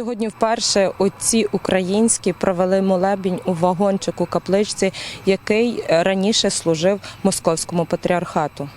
Сьогодні вперше отці українські провели молебінь у вагончику капличці, який е, раніше служив московському патріархату.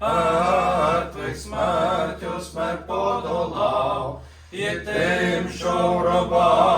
мертвих смертю смерть подолав, і тим, що в робах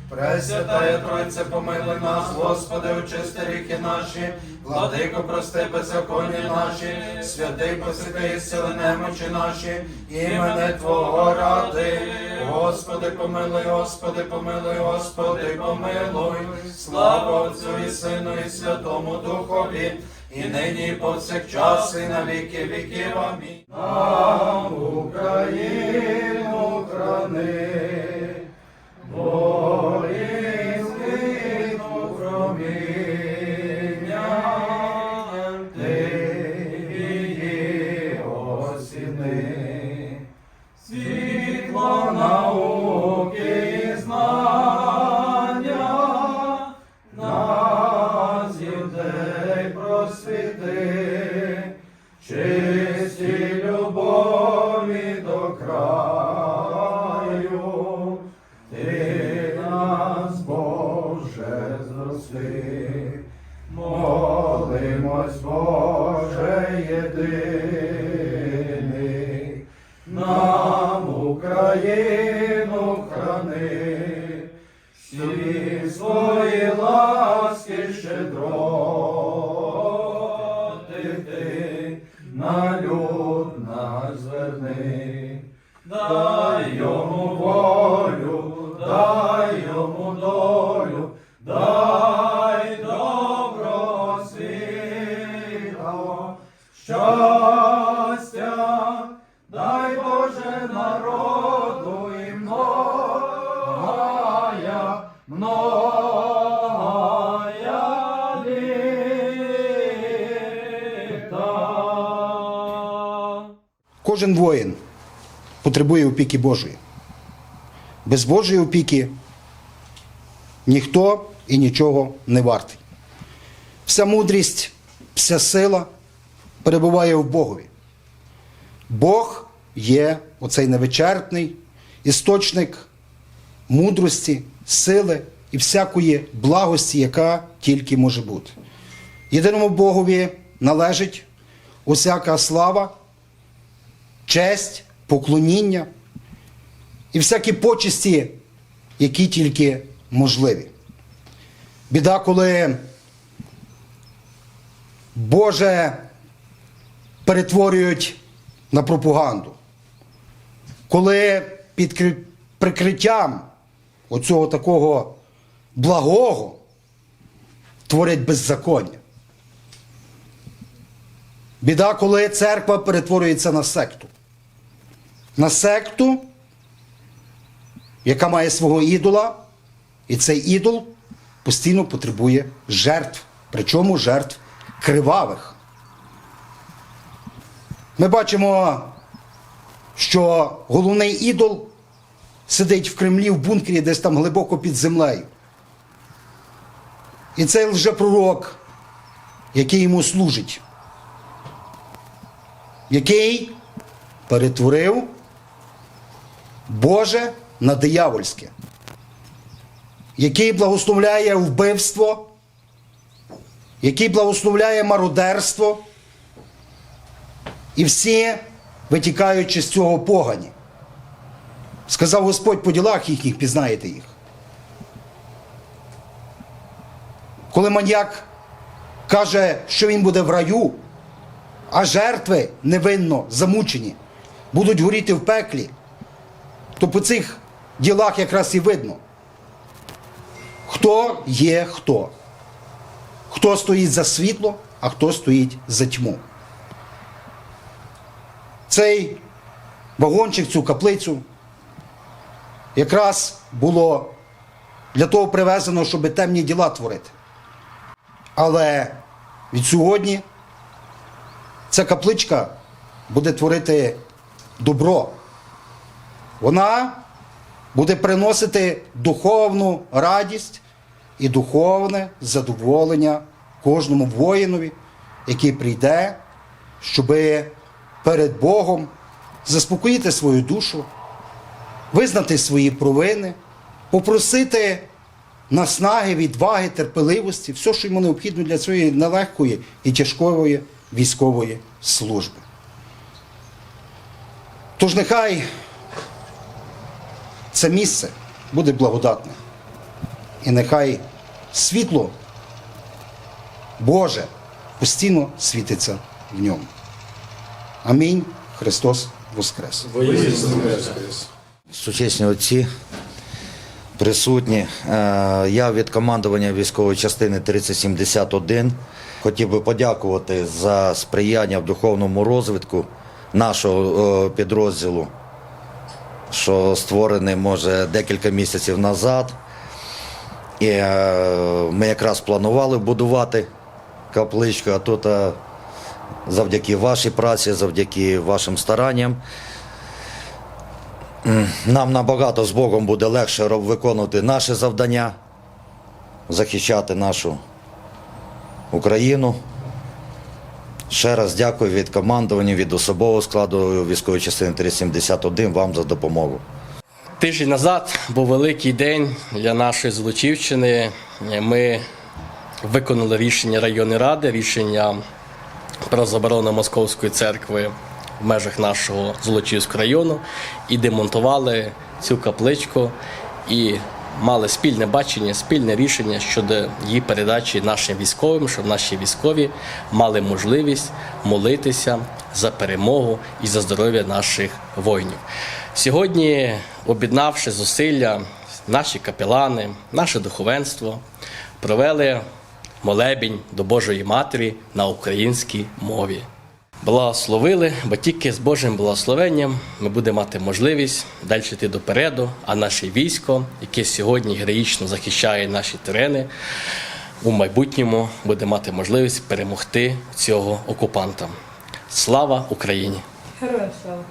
Пресвятая Тройце, помилуй нас, Господи, очисти ріки наші, владико, прости беззаконня наші, святий посвяти сили немочі наші, імене Твого ради. Господи, помилуй, Господи, помилуй, Господи, помилуй, слава Отцю і Сину, і Святому Духові, і нині, і повсякчас, і на віки віків. Амінь. Нам Україну храни. Holy єдиний, нам Україну храни, всі свої ласки щедроти ти на люд зверни. Дай йому волю, дай йому долю, дай Кожен воїн потребує опіки Божої. Без Божої опіки ніхто і нічого не вартий. Вся мудрість, вся сила перебуває в Богові. Бог є оцей невичерпний істочник мудрості, сили і всякої благості, яка тільки може бути. Єдиному Богові належить усяка слава, честь, поклоніння і всякі почесті, які тільки можливі. Біда, коли Боже перетворюють на пропаганду, коли під прикриттям оцього такого благого творять беззаконня. Біда, коли церква перетворюється на секту. На секту, яка має свого ідола, і цей ідол постійно потребує жертв, причому жертв кривавих. Ми бачимо, що головний ідол сидить в Кремлі в бункері десь там глибоко під землею. І цей лжепророк, який йому служить, який перетворив Боже на диявольське, який благословляє вбивство, який благословляє мародерство, і всі витікаючи з цього погані. Сказав Господь по ділах їхніх, пізнаєте їх. Коли маньяк каже, що він буде в раю, а жертви невинно замучені будуть горіти в пеклі, то по цих ділах якраз і видно, хто є хто. Хто стоїть за світло, а хто стоїть за тьму. Цей вагончик, цю каплицю якраз було для того привезено, щоб темні діла творити. Але від сьогодні ця капличка буде творити добро. Вона буде приносити духовну радість і духовне задоволення кожному воїнові, який прийде, щоб перед Богом заспокоїти свою душу, визнати свої провини, попросити наснаги, відваги, терпеливості, все, що йому необхідно для цієї нелегкої і тяжкої військової служби. Тож нехай це місце буде благодатне. І нехай світло Боже постійно світиться в ньому. Амінь. Христос Воскрес! Сучасні отці присутні. Е, Я від командування військової частини 3071 хотів би подякувати за сприяння в духовному розвитку нашого е, підрозділу, що створений може декілька місяців назад. І е, ми якраз планували будувати капличку, а тут завдяки вашій праці, завдяки вашим старанням. Нам набагато з Богом буде легше виконувати наше завдання, захищати нашу Україну. Ще раз дякую від командування, від особового складу військової частини 371 вам за допомогу. Тиждень назад був великий день для нашої Золочівщини. Ми виконали рішення районної ради, рішення про заборону Московської церкви в межах нашого Золочівського району і демонтували цю капличку і мали спільне бачення, спільне рішення щодо її передачі нашим військовим, щоб наші військові мали можливість молитися за перемогу і за здоров'я наших воїнів. Сьогодні, об'єднавши зусилля, наші капелани, наше духовенство провели молебінь до Божої Матері на українській мові. Благословили, бо тільки з Божим благословенням ми будемо мати можливість далі йти допереду, а наше військо, яке сьогодні героїчно захищає наші терени, у майбутньому буде мати можливість перемогти цього окупанта. Слава Україні! Героям слава!